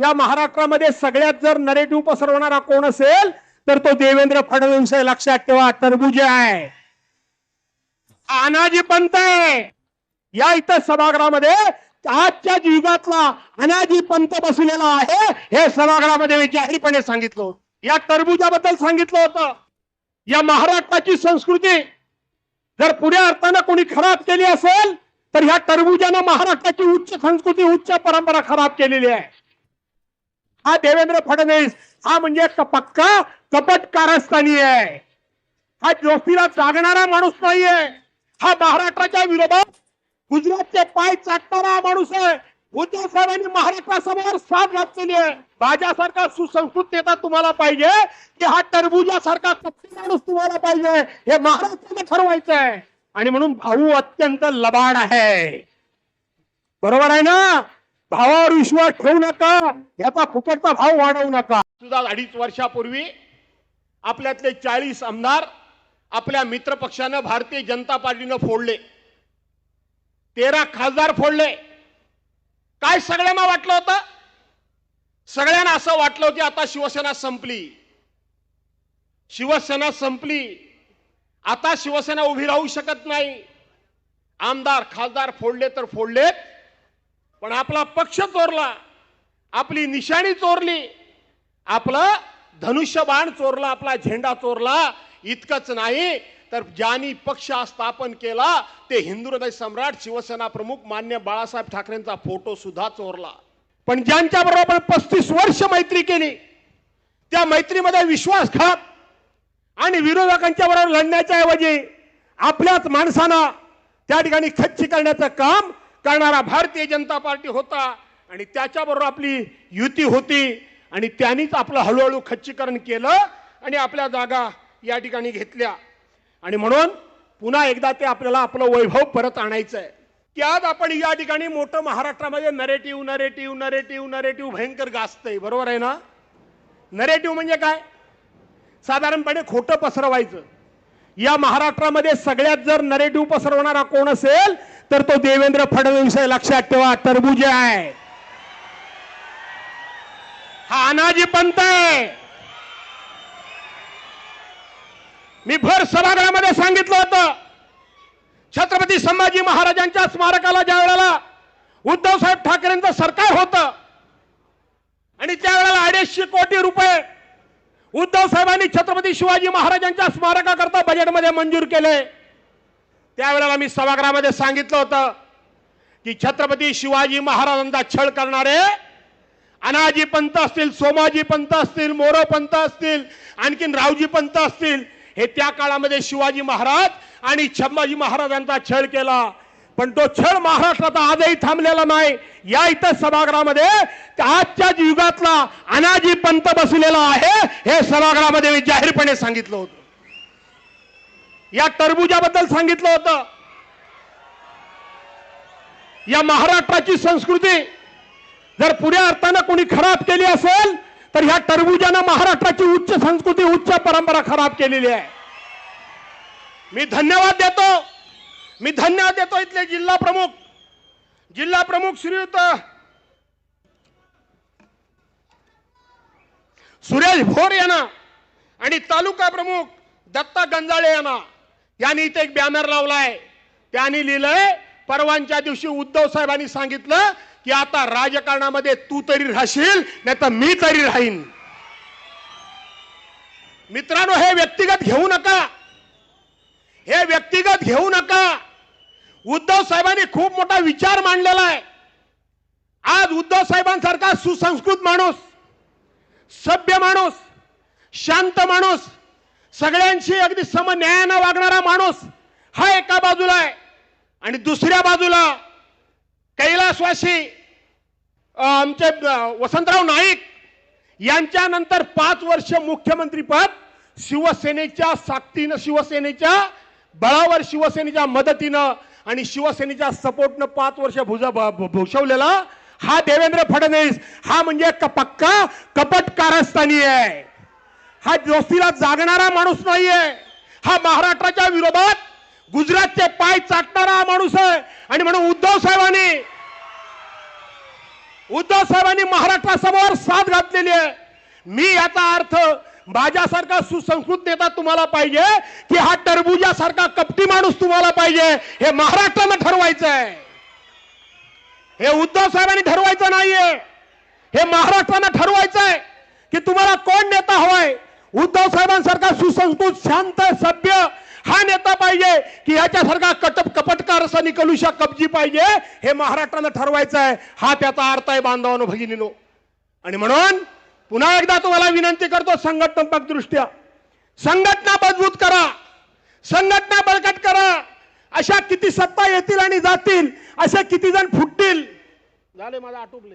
या महाराष्ट्रामध्ये सगळ्यात जर नरेटिव्ह पसरवणारा कोण असेल तर तो देवेंद्र फडणवीस आहे. लक्षात ठेवा टरबुजे आहे. अनाजी पंत आहे. या इथं सभागृहामध्ये आजच्या युगातला अनाजी पंत बसलेला आहे. हे सभागृहामध्ये मी जाहीरपणे सांगितलं या टरबुजाबद्दल सांगितलं होतं. या महाराष्ट्राची संस्कृती जर पुढे अर्थानं कोणी खराब केली असेल तर ह्या टरबुजानं महाराष्ट्राची उच्च संस्कृती उच्च परंपरा खराब केलेली आहे. हा देवेंद्र फडणवीस हा म्हणजे पक्का कपट कारस्थानी आहे. हा जोशीला जागणारा माणूस नाहीये. हा महाराष्ट्राच्या विरोधात गुजरातचे पाय चाटणारा माणूस आहे. उद्धव साहेबांनी महाराष्ट्रासमोर साथ घातलेली आहे. माझ्यासारखा सुसंस्कृत नेता तुम्हाला पाहिजे की हा टरबुजासारखा कपटी माणूस तुम्हाला पाहिजे हे महाराष्ट्राने ठरवायचं आहे. आणि म्हणून भाऊ अत्यंत लबाड आहे. बरोबर आहे ना? भावावर विश्वास ठेवू नका. याचा फुकटचा भाव वाढवू नका. सुद्धा अडीच वर्षापूर्वी आपल्यातले चाळीस आमदार आपल्या मित्रपक्षानं भारतीय जनता पार्टीनं फोडले. तेरा खासदार फोडले. काय सगळ्यांना वाटलं होतं? सगळ्यांना असं वाटलं की आता शिवसेना संपली. शिवसेना संपली. आता शिवसेना उभी राहू शकत नाही. आमदार खासदार फोडले तर फोडलेत. पण आपला पक्ष चोरला आपली निशाणी चोरली आपलं धनुष्यबाण चोरला आपला झेंडा चोरला इतकंच नाही तर ज्यांनी पक्ष स्थापन केला ते हिंदू हृदय सम्राट शिवसेना प्रमुख मान्य बाळासाहेब ठाकरेंचा फोटो सुद्धा चोरला. पण ज्यांच्याबरोबर आपण पस्तीस वर्ष मैत्री केली त्या मैत्रीमध्ये विश्वासघात आणि विरोधकांच्या बरोबर लढण्याच्या ऐवजी आपल्याच माणसांना त्या ठिकाणी खच्ची करण्याचं काम करणारा भारतीय जनता पार्टी होता आणि त्याच्याबरोबर आपली युती होती आणि त्यांनीच आपलं हळूहळू खच्चीकरण केलं आणि आपल्या जागा या ठिकाणी घेतल्या. आणि म्हणून पुन्हा एकदा ते आपल्याला आपलं वैभव परत आणायचं आहे की आज आपण या ठिकाणी मोठं महाराष्ट्रामध्ये नरेटिव्ह नरेटिव्ह नरेटिव्ह नरेटिव्ह भयंकर गाजतंय. बरोबर आहे ना? नरेटिव्ह म्हणजे काय? साधारणपणे खोटं पसरवायचं. या महाराष्ट्रामध्ये सगळ्यात जर नरेटिव्ह पसरवणारा कोण असेल तर तो देवेंद्र फडणवीस आहे लक्षात ठेवा तरबुजे आहे. हा अनाजी पंत आहे. मी भर सभागृहामध्ये सांगितलं होतं छत्रपती संभाजी महाराजांच्या स्मारकाला ज्या वेळेला उद्धव साहेब ठाकरेंचं सरकार होतं आणि त्यावेळेला अडीचशे कोटी रुपये उद्धव साहेबांनी छत्रपती शिवाजी महाराजांच्या स्मारकाकरता बजेटमध्ये मंजूर केले. त्यावेळेला मी सभागृहामध्ये सांगितलं होतं की छत्रपती शिवाजी महाराजांचा छळ करणारे अनाजी पंत असतील सोमाजी पंत असतील मोरो पंत असतील आणखीन रावजी पंत असतील हे त्या काळामध्ये शिवाजी महाराज आणि छम्माजी महाराजांचा छळ केला. पण तो छळ महाराष्ट्राचा आजही थांबलेला नाही. या इथं सभागृहामध्ये आजच्या युगातला अनाजी पंत बसलेला आहे हे सभागृहामध्ये मी जाहीरपणे सांगितलं होतं. या टरबुजाबद्दल सांगितलं होतं. या महाराष्ट्राची संस्कृती जर पुढे अर्थानं कोणी खराब केली असेल तर ह्या टरबुजानं महाराष्ट्राची उच्च संस्कृती उच्च परंपरा खराब केलेली आहे. मी धन्यवाद देतो. मी धन्यवाद देतो इथले जिल्हा प्रमुख. जिल्हा प्रमुख श्रीयुत सुरेश भोर यांना आणि तालुका प्रमुख दत्ता गंजाळे यांना. यांनी इथे एक बॅनर लावलाय. त्यांनी लिहिलंय परवांच्या दिवशी उद्धव साहेबांनी सांगितलं की आता राजकारणामध्ये तू तरी राहशील नाही तर मी तरी राहीन. मित्रांनो हे व्यक्तिगत घेऊ नका. हे व्यक्तिगत घेऊ नका. उद्धव साहेबांनी खूप मोठा विचार मांडलेला आहे. आज उद्धव साहेबांसारखा सुसंस्कृत माणूस सभ्य माणूस शांत माणूस सगळ्यांशी अगदी समन्यायानं वागणारा माणूस हा एका बाजूला आहे. आणि दुसऱ्या बाजूला कैलासवासी आमचे वसंतराव नाईक यांच्यानंतर पाच वर्ष मुख्यमंत्रीपद शिवसेनेच्या साक्तीनं शिवसेनेच्या बळावर शिवसेनेच्या मदतीनं आणि शिवसेनेच्या सपोर्टनं पाच वर्ष भुज भूषवलेला हा देवेंद्र फडणवीस. हा म्हणजे क- पक्का कपट कारस्थानी आहे. हा दोस्तीला जागणारा माणूस नाहीये. हा महाराष्ट्राच्या विरोधात गुजरातचे पाय चाटणारा हा माणूस आहे. आणि म्हणून उद्धव साहेबांनी उद्धव साहेबांनी महाराष्ट्रासमोर साथ घातलेली आहे. मी याचा अर्थ माझ्यासारखा सुसंस्कृत नेता तुम्हाला पाहिजे की हा टरबुजासारखा कपटी माणूस तुम्हाला पाहिजे हे महाराष्ट्रानं ठरवायचं आहे हे उद्धव साहेबांनी ठरवायचं नाहीये. हे महाराष्ट्रानं ठरवायचं आहे की तुम्हाला कोण नेता हवाय? उद्धव साहेबांसारखा सुसंस्कृत शांत सभ्य हा नेता पाहिजे की याच्यासारखा कटप कपटकार असा निकलुशा कब्जी पाहिजे हे महाराष्ट्रानं ठरवायचं आहे. हा त्याचा अर्थ आहे बांधवानो भगिनीनो. आणि म्हणून पुन्हा एकदा तुम्हाला विनंती करतो संघटनात्मक दृष्ट्या. संघटना मजबूत करा. संघटना बळकट करा. अशा किती सत्ता येतील आणि जातील असे किती जण फुटतील. झाले माझा आटोपले.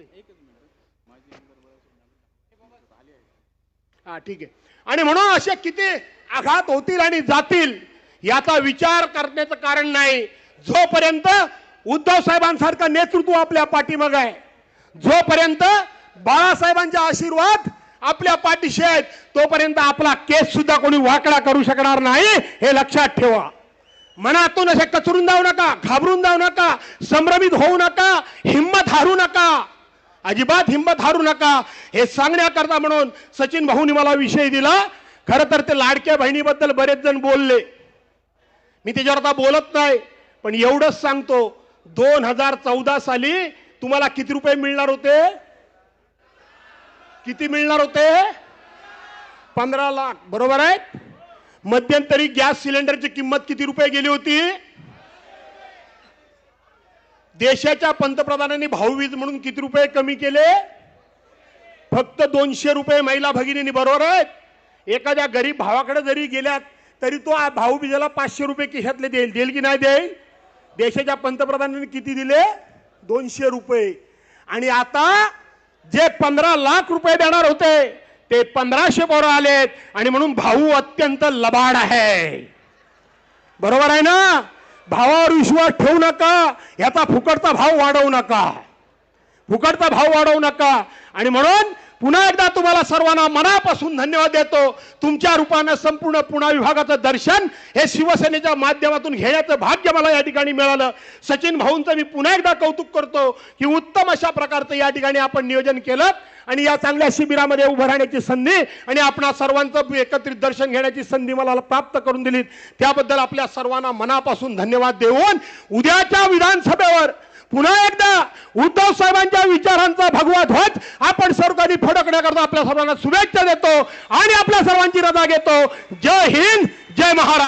हा ठीक आहे. आणि म्हणून असे किती आघात होतील आणि जातील याचा विचार करण्याचं कारण नाही. जोपर्यंत उद्धव साहेबांसारखं नेतृत्व आपल्या पाठीमाग आहे जोपर्यंत बाळासाहेबांचे आशीर्वाद आपल्या पाठीशी आहेत तोपर्यंत आपला केस सुद्धा कोणी वाकडा करू शकणार नाही हे लक्षात ठेवा. मनातून असे कचरून जाऊ नका घाबरून जाऊ नका संभ्रमित होऊ नका हिंमत हारू नका. अजिबात हिंमत हारू नका. हे सांगण्याकरता म्हणून सचिन भाऊनी मला विषय दिला. खरं तर ते लाडक्या बहिणीबद्दल बरेच जण बोलले. मी त्याच्यावर आता बोलत नाही पण एवढंच सांगतो. दोन हजार चौदा साली तुम्हाला किती रुपये मिळणार होते? किती मिळणार होते? पंधरा लाख. बरोबर आहे? मध्यंतरी गॅस सिलेंडरची किंमत किती रुपये गेली होती? देशाच्या पंतप्रधानांनी भाऊबीज म्हणून किती रुपये कमी केले? फक्त दोनशे रुपये महिला भगिनींनी बरोबर आहेत एखाद्या गरीब भावाकडे जरी गेल्यात तरी तो भाऊबीजाला पाचशे रुपये किशातले देईल. देईल की नाही देईल? देशाच्या पंतप्रधानांनी किती दिले? दोनशे रुपये. आणि आता जे पंधरा लाख रुपये देणार होते ते पंधराशे पोरं आलेत. आणि म्हणून भाऊ अत्यंत लबाड आहे. बरोबर आहे ना? भावावर विश्वास ठेवू नका याचा फुकटचा भाव वाढवू नका. फुकटचा भाव वाढवू नका. आणि म्हणून पुन्हा एकदा तुम्हाला सर्वांना मनापासून धन्यवाद देतो. तुमच्या रूपानं संपूर्ण पुणा विभागाचं दर्शन हे शिवसेनेच्या माध्यमातून घेण्याचं भाग्य मला या ठिकाणी मिळालं. सचिन भाऊंचं मी पुन्हा एकदा कौतुक करतो की उत्तम अशा प्रकारचं या ठिकाणी आपण नियोजन केलं आणि या चांगल्या शिबिरामध्ये उभं राहण्याची संधी आणि आपणा सर्वांचं एकत्रित दर्शन घेण्याची संधी मला प्राप्त करून दिली त्याबद्दल आपल्या सर्वांना मनापासून धन्यवाद देऊन उद्याच्या विधानसभेवर पुन्हा एकदा उद्धव साहेबांच्या विचारांचा भगवा ध्वज आपण सर्वांनी फडकण्याकरता आपल्या सर्वांना शुभेच्छा देतो आणि आपल्या सर्वांची रजा घेतो. जय हिंद जय महाराष्ट्र.